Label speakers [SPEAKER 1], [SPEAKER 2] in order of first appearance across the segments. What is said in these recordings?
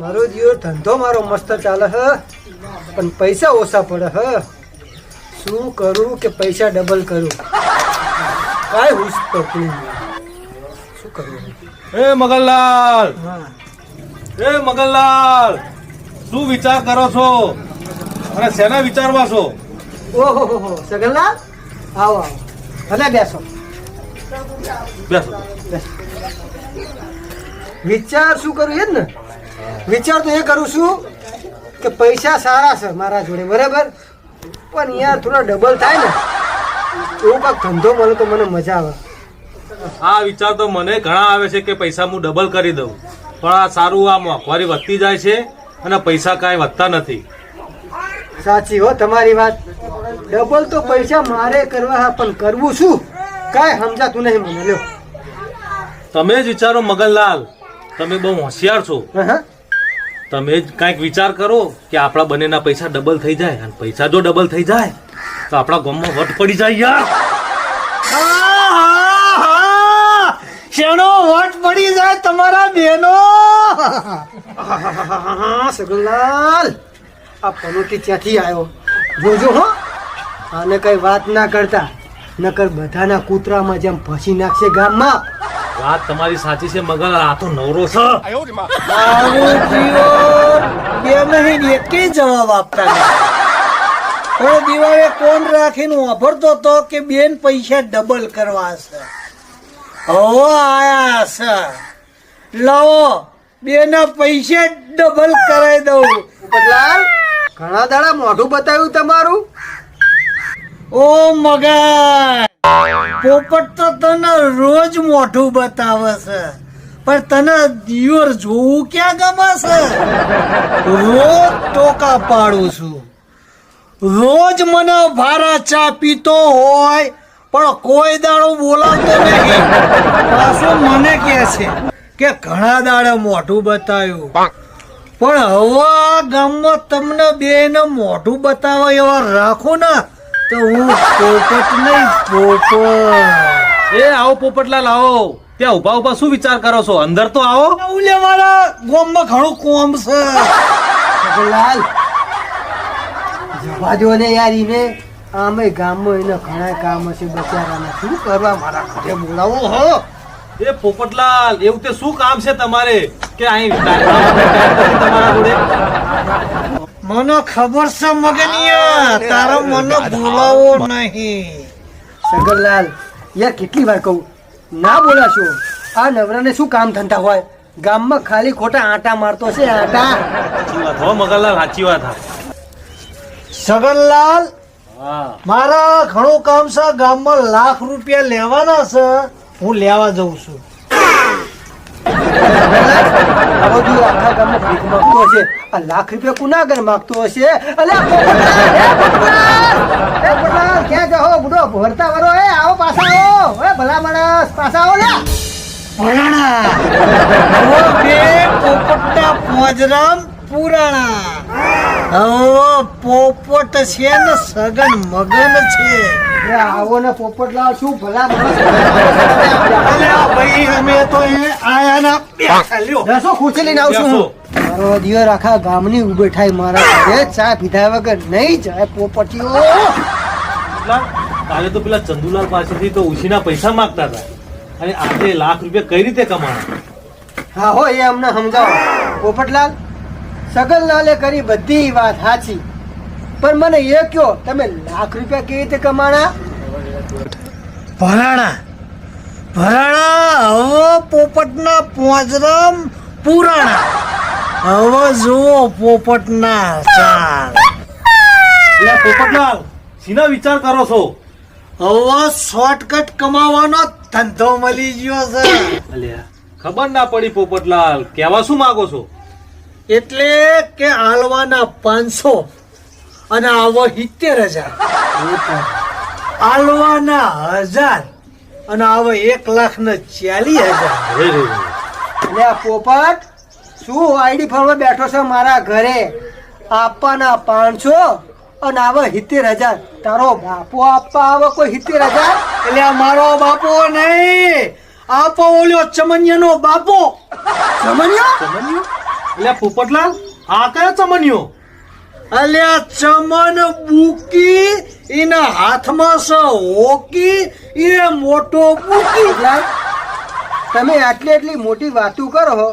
[SPEAKER 1] મારો જીવો ધંધો મારો મસ્ત ચાલે હ પણ પૈસા ઓછા પડે હ. શું કરું કે પૈસા ડબલ કરું? કાંઈ હુશ તો. શું કરું
[SPEAKER 2] એ મગનલાલ!
[SPEAKER 1] હા.
[SPEAKER 2] એ મગનલાલ! શું વિચાર કરો છો? અને શેના વિચારમાં છો?
[SPEAKER 1] ઓહો હો હો. સગનલાલ આવો આવો. ભલે બેસો.
[SPEAKER 2] બેસો.
[SPEAKER 1] બેસો. વિચાર શું કરું એ જ ને? વિચાર તો એ કરું છું કે પૈસા સારા છે મારા જોડે બરાબર? પણ યાર થોડા ડબલ થાય ને એવું કાંક ધંધો મળે તો મને મજા આવે.
[SPEAKER 2] આ વિચાર તો મને ઘણા આવે છે કે પૈસા હું ડબલ કરી દઉં. પણ આ સારું આ મોંઘવારી વધતી જાય છે અને પૈસા કાંઈ વધતા નથી.
[SPEAKER 1] સાચી હો તમારી વાત. ડબલ તો પૈસા મારે કરવા હા, પણ કરવું શું? કાંઈ સમજાતું નહીં મને લ્યો.
[SPEAKER 2] તમે જ વિચારો મગનલાલ. તમે બહુ હોશિયાર છો. તમે જ કાંઈક વિચાર કરો કે આપણા બંનેના પૈસા ડબલ થઈ જાય અને પૈસા જો ડબલ થઈ જાય તો આપણા ગામમાં વટ પડી જાય યાર.
[SPEAKER 1] શેનો વટ પડી જાય તમારા બેનો? સગનલાલ આ પનોટી ત્યાંથી આવ્યો જોજો હો. આને કઈ વાત ના કરતા. નકર બધાના કૂતરામાં જેમ ફસી નાખશે ગામમાં
[SPEAKER 2] વાત તમારી સાચી છે મગર આ તો નવરો છે.
[SPEAKER 1] આવું જીવો બે નહીં એકે જવાબ આપતા નહીં. દિવાળે કોણ રાખીને વાપરતો તો કે બેન પૈસા ડબલ કરવા છે? હવે આયા છે. લાવો બેના પૈસા ડબલ કરાવી દઉં. બદલાલ ઘણા દાડા મોઢું બતાવ્યું તમારું? ઓ મગન પોપટ તો તને રોજ મોઢું બતાવે છે. પણ તને દિયોર જોવું ક્યાં ગમે છે? રોજ ટોકા પાડું છું. રોજ મને ભારા ચા પીતો હોય પણ કોઈ દાડો બોલાવતો નહીં. પાછો મને કહે છે કે ઘણા દાડે મોઢું બતાવ્યું પણ હવે આ ગામમાં તમને બેને મોઢું બતાવે એવા રાખો ને તો હું પોપટ નહીં પોપટ.
[SPEAKER 2] એ આવો પોપટલાલ આવો. ત્યાં ઊભા ઊભા શું વિચાર કરો છો? અંદર તો આવો.
[SPEAKER 1] ઉલે મારા ગામમાં ઘણું કોમ છે. લાલ જવા જો ને યાર ઈને. આમે ગામમાં એને ઘણા કામ હશે બચારાને શું કરવા મારા ઘરે બોલાવો હો?
[SPEAKER 2] એ પોપટલાલ એવું તે શું કામ છે તમારે? કે અહીં તમારા જોડે?
[SPEAKER 1] મને ખબર છે મગનિયા તારો મને બોલાવો નહીં સગરલાલ યાર કેટલી વાર કહું ના બોલાશો આ નવરાને શું કામ ધંધા હોય ગામમાં ખાલી ખોટા આટા મારતો છે આટા
[SPEAKER 2] સાચી વાત હો મગનલાલ સાચી વાત હા.
[SPEAKER 1] સગરલાલ મારા ઘણું કામ છે ગામમાં લાખ રૂપિયા લેવાના છે હું લેવા જઉં છું આ બધું આખા ગામમાં ભીખ માંગતો હશે આ લાખ રૂપિયા કુનાગર માગતો હશે. ક્યાં જાઓ બુડો ભરતા વરો એ આવો પાછા આવો. એ ભલા માણસ પાછા આવો લે ઓ પોજરામ પુરાણા પોપટ છે ને સગન મગન છે આવો ને પોપટલાલ શું ભલા ભાઈ અમે તો એ આયા ના બેસો ખુરશી લઈને આવશું મારો દિયર આખા ગામની ઉભે થાય મારા ઘરે ચા પીધા વગર નહીં જાય પોપટીઓ.
[SPEAKER 2] કાલે તો પેલા ચંદુલાલ પાસેથી તો ઉછીના પૈસા માંગતા હતા. અને આજે લાખ રૂપિયા કઈ રીતે કમાણા?
[SPEAKER 1] હા હો એ અમને સમજાવો. પોપટલાલ સગનલાલે કરી બધી વાત સાચી. પણ મને એ કયો તમે લાખ રૂપિયા કેવી રીતે કમાણા? ભરાણા. ભરાણા હવે પોપટના પોંજરામ પુરાણા. હવે જુઓ પોપટના ચાલ
[SPEAKER 2] એટલે પોપટલાલ શીના વિચાર કરો છો.
[SPEAKER 1] હવે શોર્ટકટ કમાવાનો ધંધો મળી ગયો છે.
[SPEAKER 2] અલ્યા ખબર ના પડી પોપટલાલ કહેવા શું માંગો છો?
[SPEAKER 1] એટલે કે આલવાના પાંચસો અને આવો સિત્તેર હજાર. આલવાના હજાર અને આવો એક લાખ ને ચાલીસ હજાર. એટલે આ પોપટ શું આઈડી ફોર્મમાં બેઠો છે મારા ઘરે? આપવાના પાંચસો અને આવો સિત્તેર હજાર. તારો બાપો આપવા આવે કોઈ સિત્તેર હજાર? એટલે આ મારો બાપો નહીં. આપો ઓલ્યો ચમનિયાનો બાપો. ચમનિયો?
[SPEAKER 2] સમજ્યો? એટલે પોપટલાલ આ કયો ચમનિયો?
[SPEAKER 1] અલ્યા ચમન બુકી, એના હાથમાં છે હોકી, એ મોટો બુકી
[SPEAKER 3] તમે આટલી આટલી મોટી વાતો કરો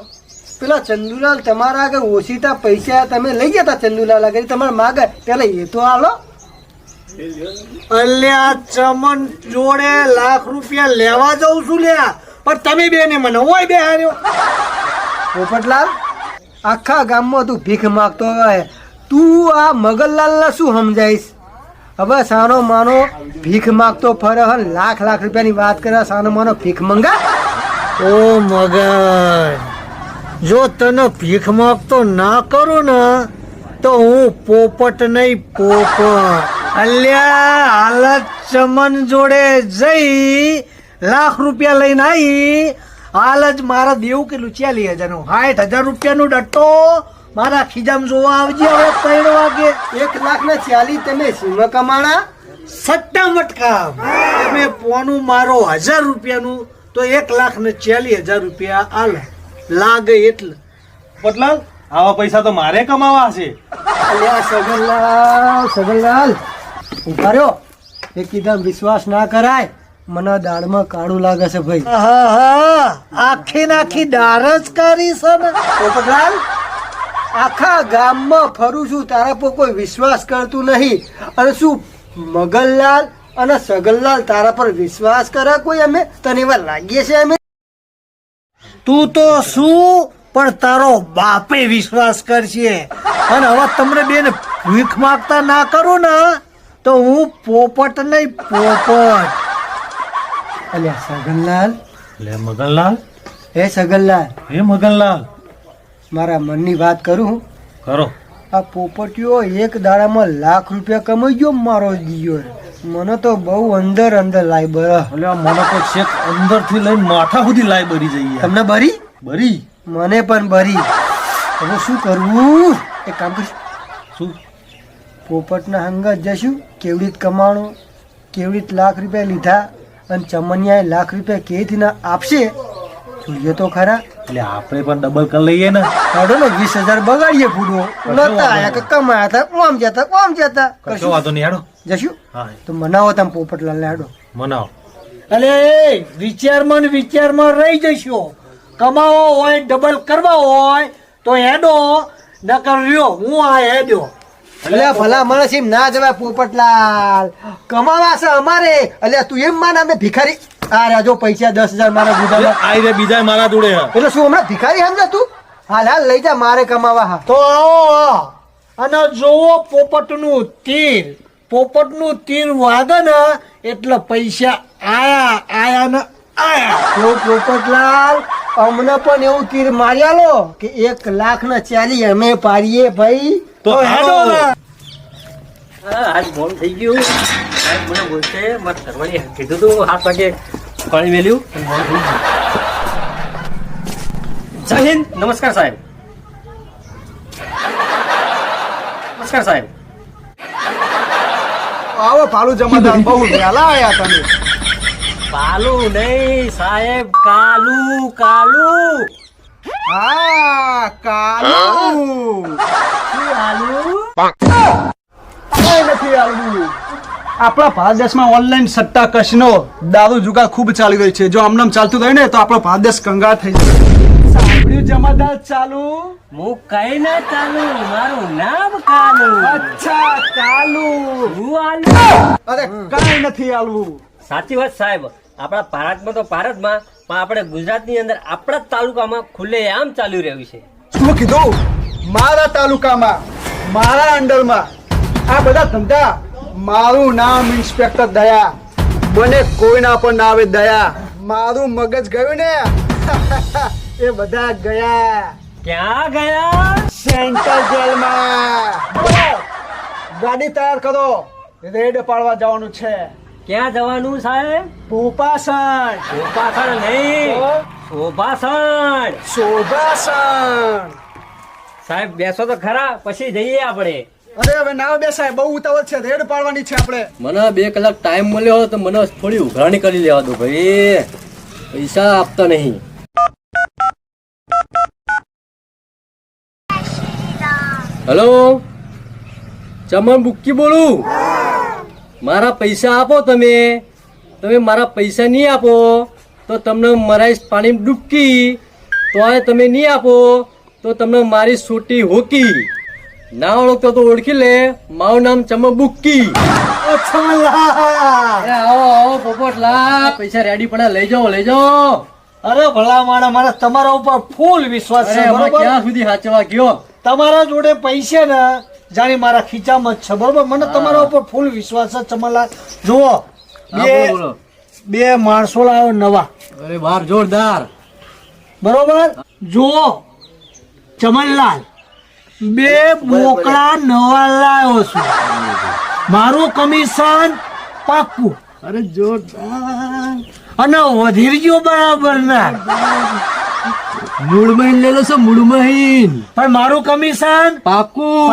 [SPEAKER 3] પેલા ચંદુલાલ તમારા આગળ ઓછીતા પૈસા તમે લઈ ગયા હતા ચંદુલાલ આગળ? તમારે માગે. પેલા એ તો આલો
[SPEAKER 1] અલ્યા ચમન જોડે લાખ રૂપિયા લેવા જઉં છું લ્યા. પણ તમે બે ને મને હોય બે હાર્યો
[SPEAKER 3] પોપટલાલ, આખા ગામમાં તું ભીખ માગતો હોય. તું આ મગનલાલને શું સમજાઈશ? હવે સાનો માનો ભીખ માગતો ફરે હે લાખ લાખ રૂપિયાની વાત કરે, સાનો માનો ભીખ મંગા?
[SPEAKER 1] ઓ મગન, જો તને ભીખ માગતો ના કરું ને, તો હું પોપટ નહીં, પોપટ. અલ્યા, હાલત ચમન જોડે જઈ, લાખ રૂપિયા લઈને આવી હાલ જ મારા દેવું કે લુચિયા લઈ હજારનું સાઠ હજાર રૂપિયાનું ડટ્ટો મારા ખીજામ જોવા આવજે હવે ત્રણ વાગે.
[SPEAKER 3] એક લાખ ને ચાલીસ તમે સીમા કમાણા?
[SPEAKER 1] સટ્ટા મટકા તમે પોનું મારો હજાર રૂપિયાનું તો એક લાખ ને ચાલી હજાર રૂપિયા આલે. લાગે એટલે.
[SPEAKER 2] પટલાલ આવા પૈસા તો મારે કમાવા છે.
[SPEAKER 3] અલ્યા સગનલાલ સગનલાલ ઉભાર્યો એ કીધા વિશ્વાસ ના કરાય. મને દાળમાં કાળું લાગે છે ભાઈ.
[SPEAKER 1] આખી નાખી દાળ જ કરી છે ને.
[SPEAKER 3] પોપટલાલ આખા ગામમાં ફરું છું તારા પર કોઈ વિશ્વાસ કરતું નહીં. અને શું મગનલાલ અને સગનલાલ તારા પર વિશ્વાસ કરે કોઈ અમે? તને એવા લાગીએ છે અમે?
[SPEAKER 1] તું તો શું પણ તારો બાપે વિશ્વાસ કરશે. અને હવે તમને બેન ભીખ માગતા ના કરો ને તો હું પોપટ નહીં પોપટ.
[SPEAKER 3] અલ્યા સગનલાલ.
[SPEAKER 2] લે મગનલાલ?
[SPEAKER 3] હે સગનલાલ.
[SPEAKER 2] હે મગનલાલ?
[SPEAKER 3] મારા મનની વાત કરું?
[SPEAKER 2] કરો.
[SPEAKER 3] આ પોપટીઓ એક દાડામાં લાખ રૂપિયા કમાઈ ગયો મારો દિયો. મને તો બહુ અંદર અંદર લાઈ બર.
[SPEAKER 2] એટલે મને તો છેક અંદરથી લઈને માથા સુધી લાઈ બરી જઈએ
[SPEAKER 3] તમને બરી?
[SPEAKER 2] બરી.
[SPEAKER 3] મને પણ બરી. હવે શું કરવું? એક કામ કરીશ.
[SPEAKER 2] શું?
[SPEAKER 3] પોપટના હંગત જશું કેવી રીત કમાણું કેવી રીત લાખ રૂપિયા લીધા અને ચમનિયાએ લાખ રૂપિયા કેવીથી ના આપશે? જોઈએ તો ખરા.
[SPEAKER 2] એટલે આપણે પણ ડબલ કરી લઈએ ને.
[SPEAKER 3] કાઢો ને વીસ હજાર બગાડીએ ફૂડો નતા આયા કે કમાયા હતા ઓમ જતા ઓમ જતા
[SPEAKER 2] કશો વાંધો નહીં હાડો.
[SPEAKER 3] જશું?
[SPEAKER 2] હા.
[SPEAKER 3] તો મનાવો તમે પોપટલાલ હાડો.
[SPEAKER 2] મનાવો.
[SPEAKER 1] અલે વિચારમાં ને વિચારમાં રહી જશો. કમાવો હોય ડબલ કરવા હોય તો હેડો. નકર રહ્યો હું આ હેડ્યો.
[SPEAKER 3] અલ્યા ભલા માણસ એમ ના જવાય પોપટલાલ. કમાવા છે અમારે. અલ્યા તું એમ માન અમે ભિખારી. આ રાજો પૈસા દસ હજાર મારા ગુદામાં
[SPEAKER 2] આઈ રે બીજા મારા જોડે.
[SPEAKER 3] એટલે શું હમણાં ભિખારી સમજા તું? હાલ હાલ લઈ જા મારે કમાવા હા.
[SPEAKER 1] તો આવો આ. અને જોવો પોપટનું તીર. પોપટનું તીર વાગે ને એટલે પૈસા આયા આયા ને આયા.
[SPEAKER 3] તો પોપટલાલ અમને પણ એવું તીર માર્યા લો કે એક લાખ ને ચાલી અમે પાડીએ ભાઈ.
[SPEAKER 2] તો
[SPEAKER 1] હેડો
[SPEAKER 4] આજ મોડું થઈ ગયું. સાહેબ મને બોલશે મારે ઘરવાળી કીધું તું હાથ વાગે પાણી મેલ્યું. જય હિન્દ. નમસ્કાર સાહેબ. નમસ્કાર સાહેબ.
[SPEAKER 3] આવો પાલુ જમાદાર બહુ વેલા આયા તમે.
[SPEAKER 4] પાલુ નહીં સાહેબ કાલુ કાલુ.
[SPEAKER 3] હા કાલુ.
[SPEAKER 4] શું
[SPEAKER 5] આવવું આપણા ભારત દેશમાં ઓનલાઈન સટ્ટા કશનો દારૂ જુગાર ખૂબ ચાલી રહ્યો છે. જો આમનામ ચાલતું રહે ને તો આપણો ભારત દેશ કંગાળ થઈ જશે. સાંભળ્યું જમાદાર ચાલુ?
[SPEAKER 4] હું કઈ ના ચાલુ મારું નામ કાલુ.
[SPEAKER 5] અચ્છા ચાલુ.
[SPEAKER 4] હું આલુ.
[SPEAKER 5] અરે કઈ નથી આવવું
[SPEAKER 4] સાચી વાત સાહેબ. આપણા ભારતમાં તો ભારતમાં પણ આપણે ગુજરાતની અંદર આપણા જ તાલુકામાં ખુલ્લે આમ ચાલુ રહ્યું છે.
[SPEAKER 5] શું કીધું? મારા તાલુકામાં મારા અંડરમાં આ બધા ધંધા. મારું નામ ઇન્સ્પેક્ટર દયા. મને કોઈના પણ ના આવે દયા. મારું મગજ ગયું ને? એ બધા ગયા.
[SPEAKER 4] ક્યાં ગયા?
[SPEAKER 5] સેન્ટ્રલ જેલમાં. ગાડી તૈયાર કરો. રેડ પાડવા જવાનું છે.
[SPEAKER 4] ક્યાં જવાનું સાહેબ?
[SPEAKER 5] ભોપાસણ.
[SPEAKER 4] ભોપાસણ નહીં. શોભાસણ.
[SPEAKER 5] શોભાસણ.
[SPEAKER 4] સાહેબ બેસો તો ખરા. પછી જઈએ આપણે.
[SPEAKER 5] અરે, હવે ના બેસાય બહુ ઉતાવળ છે, રેડ પાડવાની છે આપણે.
[SPEAKER 4] મને બે કલાક ટાઈમ મળ્યો તો મને થોડી ઉઘરાણી કરી લેવા દો ભાઈ. પૈસા આપતા નહીં. હલો? ચમન બુક્કી બોલું? મારા પૈસા આપો તમે. તમે મારા પૈસા નહીં આપો, તો તમને મરાઈ પાણી ડૂબકી. તોય તમે નહીં આપો, તો તમને મારી સોટી હોકી. ના ઓળખતો તો ઓળખી લે મારું નામ ચમન બુક્કી.
[SPEAKER 1] ઓ છમલા
[SPEAKER 4] અરે આવો આવો પોપટલા પૈસા રેડી પડ્યા લઈ જાઓ લઈ જાઓ.
[SPEAKER 1] અરે ભલા માણા મારા તમારા ઉપર ફૂલ વિશ્વાસ છે
[SPEAKER 4] ક્યાં સુધી સાચવા ગયો?
[SPEAKER 1] તમારા જોડે પૈસા ને જાણે મારા ખીચામાં છે બરોબર? મને તમારા ઉપર ફૂલ વિશ્વાસ છે ચમલા. જુઓ બે. બે માણસો લાવ્યો નવા.
[SPEAKER 4] અરે બાર જોરદાર.
[SPEAKER 1] બરોબર? જુઓ ચમનલાલ. બે બોકડા નવા લાવ્યો છું. મારું કમિશન પાક્કું.
[SPEAKER 4] અરે જોરદાર.
[SPEAKER 1] અને વધી ગયો બરાબર ના.
[SPEAKER 4] મૂળ મહીન લેલો છો મૂળ મહીન
[SPEAKER 1] પણ મારું કમિશન
[SPEAKER 4] પાકું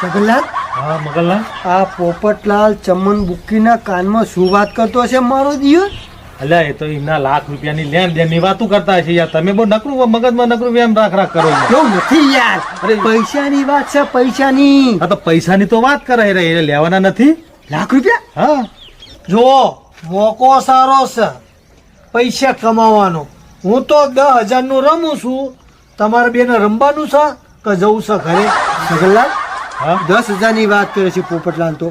[SPEAKER 3] સગનલાલ
[SPEAKER 2] હા મગનલાલ.
[SPEAKER 3] આ પોપટલાલ ચમન બુક્કીના કાનમાં શું વાત કરતો હશે મારો દિયો?
[SPEAKER 2] અલ્યા એ તો એમના લાખ રૂપિયાની લેણ દેણની વાતું કરતા છે યાર. તમે બહુ નકરું મગજમાં નકરું એમ રાખ રાખ કરો.
[SPEAKER 3] એવું નથી યાર?
[SPEAKER 2] અરે
[SPEAKER 3] પૈસાની વાત છે પૈસાની.
[SPEAKER 2] હા તો પૈસાની તો વાત કરે રે એ લેવાના નથી?
[SPEAKER 3] લાખ રૂપિયા?
[SPEAKER 2] હા.
[SPEAKER 1] જુઓ મોકો સારો છે પૈસા કમાવાનો. હું તો દસ હજારનું રમું છું. તમારે બેને રમવાનું છે કે જવું છે ઘરે?
[SPEAKER 3] સગનલાલ
[SPEAKER 2] હા.
[SPEAKER 3] દસ હજારની વાત કરે છે પોપટલાલ તો.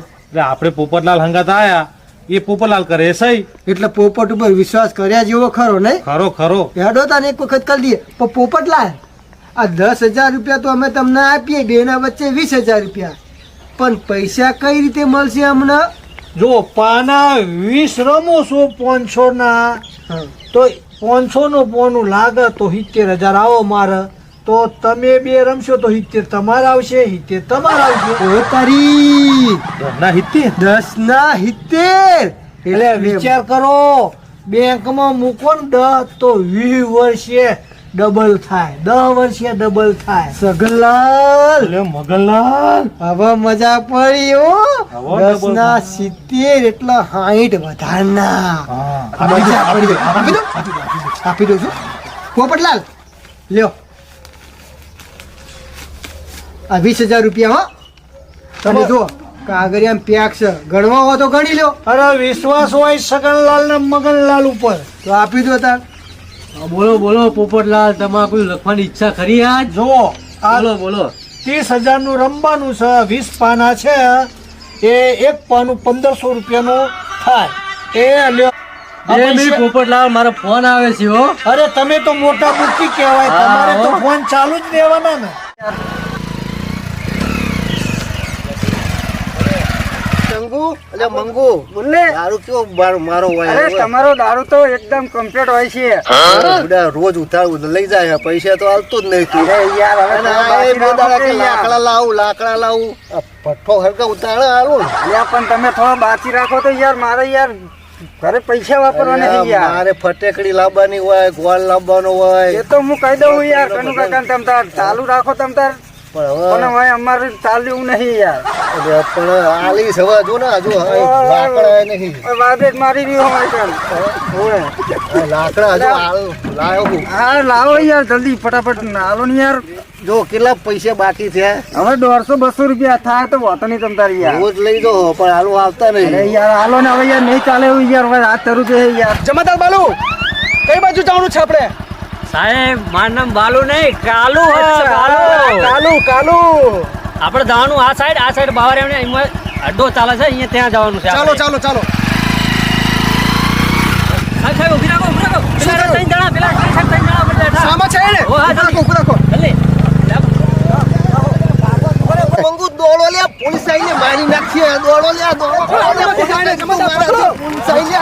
[SPEAKER 2] આપણે પોપટલાલ હંગાત આયા. એ પોપટલાલ કરે સહી.
[SPEAKER 3] એટલે પોપટ ઉપર વિશ્વાસ કર્યા જેવો ખરો નહીં?
[SPEAKER 2] ખરો ખરો.
[SPEAKER 3] હેડો તાને એક વખત કરી દઈએ. પણ પોપટલાલ આ દસ હજાર રૂપિયા તો અમે તમને આપીએ બેના વચ્ચે વીસ હજાર રૂપિયા. પણ પૈસા કઈ રીતે મળશે અમને?
[SPEAKER 1] જો પાના વીસ રમો છો પાંચસો ના તો પાંચસો નું પોનું લાગે તો સિત્તેર હજાર આવો મારે. તો તમે બે રમશો તો સિત્તેર તમારા આવશે સિત્તેર તમારા આવશે.
[SPEAKER 3] ઓ તારી!
[SPEAKER 2] ના હિત્તી
[SPEAKER 3] દસ ના સિત્તેર!
[SPEAKER 1] એટલે વિચાર કરો બેંકમાં મૂકો ને દસ તો વીસ વર્ષે ડબલ થાય. દસ વર્ષે ડબલ થાય.
[SPEAKER 3] સગનલાલ!
[SPEAKER 2] એટલે મગનલાલ!
[SPEAKER 3] હવે મજા પડી હો.
[SPEAKER 2] હવે
[SPEAKER 3] દસ ના સિત્તેર એટલા સાહીઠ વધારના
[SPEAKER 2] હા.
[SPEAKER 3] મજા પડી આપી દો આપી દઉં છું. પોપટલાલ લ્યો. આ વીસ હજાર રૂપિયા હો જુઓ જો આમ પેક છે ગણવા હોય તો ગણી લ્યો
[SPEAKER 1] અરે વિશ્વાસ હોય સગનલાલ ને મગનલાલ ઉપર.
[SPEAKER 3] તો આપી દો તાર.
[SPEAKER 4] બોલો બોલો પોપટલાલ તમારે કોઈ લખવાની ઈચ્છા ખરી આ
[SPEAKER 1] જુઓ આ
[SPEAKER 4] બોલો બોલો.
[SPEAKER 1] ત્રીસ હજારનું રમવાનું છે વીસ પાના છે એ એક પાનું પંદરસો રૂપિયાનું થાય. એ
[SPEAKER 4] પોપટલાલ મારો ફોન આવે છે હો.
[SPEAKER 1] અરે તમે તો મોટા બુકી કહેવાય
[SPEAKER 4] હા,
[SPEAKER 1] તમારે તો ફોન ચાલુ જ રહેવાના ને.
[SPEAKER 6] ચંગુ એટલે મંગુ બોલે દારૂ કેવો મારો હોય
[SPEAKER 7] અરે તમારો દારૂ તો એકદમ કમ્પ્લીટ હોય છે.
[SPEAKER 6] રોજ ઉતારું લઈ જાય પૈસા તો આવતું જ નહીં. તું
[SPEAKER 7] યાર હવે.
[SPEAKER 6] લાકડા લાવું લાકડા લાવું. પઠ્ઠો હરકા ઉતારે આલું
[SPEAKER 7] યાર પણ તમે થોડો બાકી રાખો તો યાર મારે યાર ઘરે પૈસા વાપરવાના છે યાર.
[SPEAKER 6] મારે ફટેકડી લાવવાની હોય ગોળ લાવવાનો હોય.
[SPEAKER 7] એ તો હું કહી દઉં યાર કનુ કાકા તમ તાર ચાલુ રાખો તમ તાર
[SPEAKER 6] પણ
[SPEAKER 7] પણ
[SPEAKER 6] હવે
[SPEAKER 7] અમારે ચાલ્યું નહીં યાર.
[SPEAKER 6] પણ આલી જો ને હજુ લાકડા નહીં.
[SPEAKER 7] હવે મારી રહ્યો હોય
[SPEAKER 6] લાકડા હજુ લાયો હા.
[SPEAKER 7] લાવો યાર જલ્દી ફટાફટ. હાલો ને યાર.
[SPEAKER 6] જો કેટલા પૈસા બાકી છે?
[SPEAKER 7] હવે દોઢસો બસો રૂપિયા થાય તો વાતો નહીં તમ તારી યાર.
[SPEAKER 6] રોજ લઈ દો પણ હાલો આવતા નહીં.
[SPEAKER 7] યાર હાલો ને હવે યાર નહીં ચાલે એવું યાર હવે રાત શરૂ છે યાર.
[SPEAKER 6] જમાદાર બાલુ કઈ બાજુ જવાનું છે આપણે?
[SPEAKER 4] સાહેબ મારું નામ બાલુ નહીં કાલુ
[SPEAKER 6] કાલુ કાલુ.
[SPEAKER 4] આપણે જવાનું આ સાઈડ આ સાઈડ બાવર એમને એમાં અડ્ડો ચાલે છે અહીંયા ત્યાં જવાનું છે
[SPEAKER 6] ચાલો ચાલો ચાલો.
[SPEAKER 4] સાહેબ સાહેબ ઊભી રાખો ઊભી રાખો. પેલા ત્રણ જણા પેલા સાહેબ ત્રણ જણા ઉપર બેઠા.
[SPEAKER 6] સામા છે ને
[SPEAKER 4] ઓ, હા, જલ્દી.
[SPEAKER 6] ઊભો રાખો. મંગુ દોડો લે પોલીસ આઈને મારી નાખીએ દોડો લે દોડો. પોલીસ આઈને પોલીસ આઈને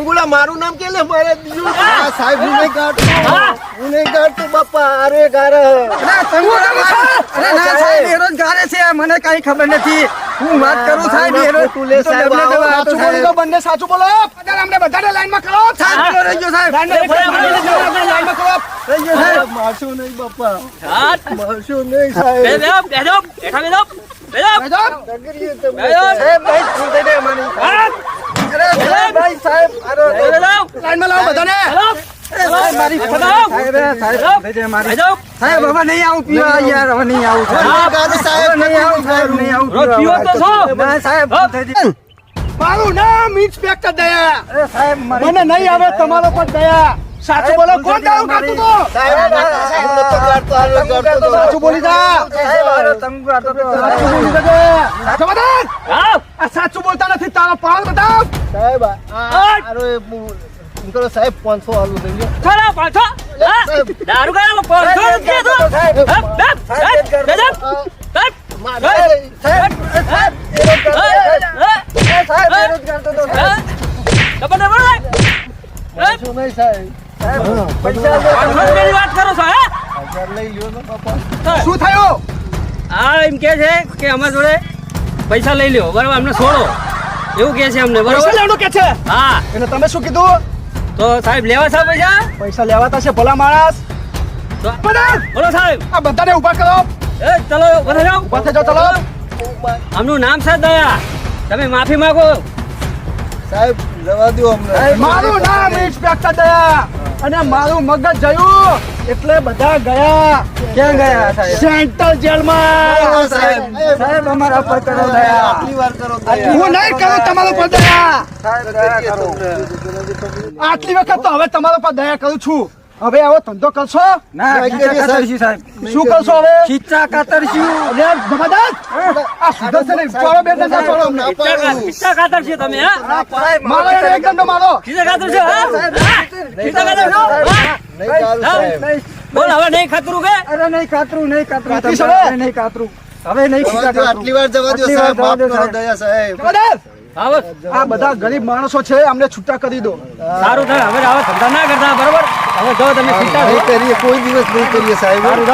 [SPEAKER 7] નથી મારું
[SPEAKER 6] નામ કે સાહેબ
[SPEAKER 7] એનો
[SPEAKER 6] ખોટું લે,
[SPEAKER 7] તો
[SPEAKER 6] સાહેબ,
[SPEAKER 7] ડબલે
[SPEAKER 6] આવો,
[SPEAKER 7] ડબલ
[SPEAKER 5] સાચું બોલી દો બંને સાચું બોલો અમને બધાને લાઈનમાં કરો
[SPEAKER 7] સાહેબ રહી ગયો સાહેબ
[SPEAKER 5] લાઈનમાં કરો
[SPEAKER 7] રહી ગયો સાહેબ
[SPEAKER 6] મારશો નહીં બાપા
[SPEAKER 8] હાથ.
[SPEAKER 6] મારશો નહીં સાહેબ
[SPEAKER 8] બે બેહો, બેહો, બેઠા બેહો, બેહો.
[SPEAKER 5] બેજો.
[SPEAKER 8] બેહો.
[SPEAKER 7] સાહેબ ભાઈ છૂટે દે મને
[SPEAKER 8] હાથ.
[SPEAKER 7] અરે ભાઈ સાહેબ અરે.
[SPEAKER 5] લાઈનમાં લાવો બધાને.
[SPEAKER 7] સાહેબ મારી. સાહેબ
[SPEAKER 8] બેહો.
[SPEAKER 7] સાહેબ હવે નહીં આવું પીવા યાર હવે નહીં આવું સાહેબ નહીં આવું સાહેબ નહીં આવું
[SPEAKER 8] પીવો તો છો?
[SPEAKER 7] ના સાહેબ
[SPEAKER 5] મારું નામ ઇન્સ્પેક્ટર દયા.
[SPEAKER 7] સાહેબ
[SPEAKER 5] મને નહીં આવે તમારો પર દયા. સાચું બોલો કોણ દારૂ કાઢતું તો સાચું બોલી જા. સાચું બોલતા નથી તારો પાલ બતાવ.
[SPEAKER 6] સાહેબ કરો સાહેબ પાંચસો આલુ.
[SPEAKER 8] દારૂ પાંચસો રૂપિયા તો.
[SPEAKER 7] સાહેબ સાહેબ
[SPEAKER 8] હા, હા,
[SPEAKER 7] સાહેબ બેરોજગાર તો પૈસા
[SPEAKER 8] પાંચસો રૂપિયાની વાત કરો છો, હા?
[SPEAKER 6] હજાર લઈ લ્યો ને બાપા.
[SPEAKER 5] શું થયું?
[SPEAKER 8] આ એમ કે છે કે અમારા જોડે પૈસા લઈ લ્યો. બરાબર અમને છોડો. એવું કે છે અમને બરાબર?
[SPEAKER 5] કે છે?
[SPEAKER 8] હા.
[SPEAKER 5] એટલે તમે શું કીધું?
[SPEAKER 8] તો સાહેબ લેવા છે પૈસા?
[SPEAKER 5] પૈસા લેવાતા છે ભલા માણસ.
[SPEAKER 8] બોલો સાહેબ.
[SPEAKER 5] આ બધાને ઊભા કરો.
[SPEAKER 8] એ ચલો બધા જાઓ.
[SPEAKER 5] ઊભા થઈ જાઓ ચલો.
[SPEAKER 8] આમનું નામ છે દયા. તમે માફી માંગો.
[SPEAKER 6] સાહેબ જવા દો અમને.
[SPEAKER 5] મારું નામ ઇન્સ્પેક્ટર દયા અને મારું મગજ જયું એટલે બધા ગયા.
[SPEAKER 7] ક્યાં ગયા સાહેબ?
[SPEAKER 5] સેન્ટ્રલ જેલમાં.
[SPEAKER 6] સાહેબ.
[SPEAKER 7] સાહેબ અમારા પર કરો દયા.
[SPEAKER 6] આટલી વાર કરો દયા.
[SPEAKER 5] હું નહીં કરું તમારો પર દયા.
[SPEAKER 7] સાહેબ દયા કરો.
[SPEAKER 5] આટલી વખત તો હવે તમારો પર દયા કરું છું. હવે આવો ધંધો કરશો?
[SPEAKER 7] ના
[SPEAKER 6] નહીં
[SPEAKER 7] સાહેબ.
[SPEAKER 5] શું કરશો હવે?
[SPEAKER 7] ખીચા કાતરશી.
[SPEAKER 5] અરે આ ને
[SPEAKER 6] ના પાડું.
[SPEAKER 8] ખીચા ખાતર તમે હા?
[SPEAKER 5] મારો એક દંડો મારો.
[SPEAKER 8] ખીચા ખાતર હા? હા? ખીચા ખાતર
[SPEAKER 6] નહીં ચાલુ.
[SPEAKER 8] બોલ હવે નહીં ખાતરું કે?
[SPEAKER 7] અરે નહીં કાતરું નહીં કાતરું
[SPEAKER 5] કાતરી
[SPEAKER 7] તમે
[SPEAKER 5] છે?
[SPEAKER 7] હવે નહીં હવે નહીં
[SPEAKER 6] આટલી વાર જવા દો સાહેબ. માફ કરો દયા સાહેબ.
[SPEAKER 5] આ બધા ગરીબ માણસો છે અમને છૂટા કરી દો.
[SPEAKER 8] સારું થાય હવે આવા ધંધા ના કરતા બરોબર? હવે જો તમે છૂટા
[SPEAKER 6] નહીં કરીએ કોઈ દિવસ નહીં કરીએ સાહેબ.
[SPEAKER 8] સારું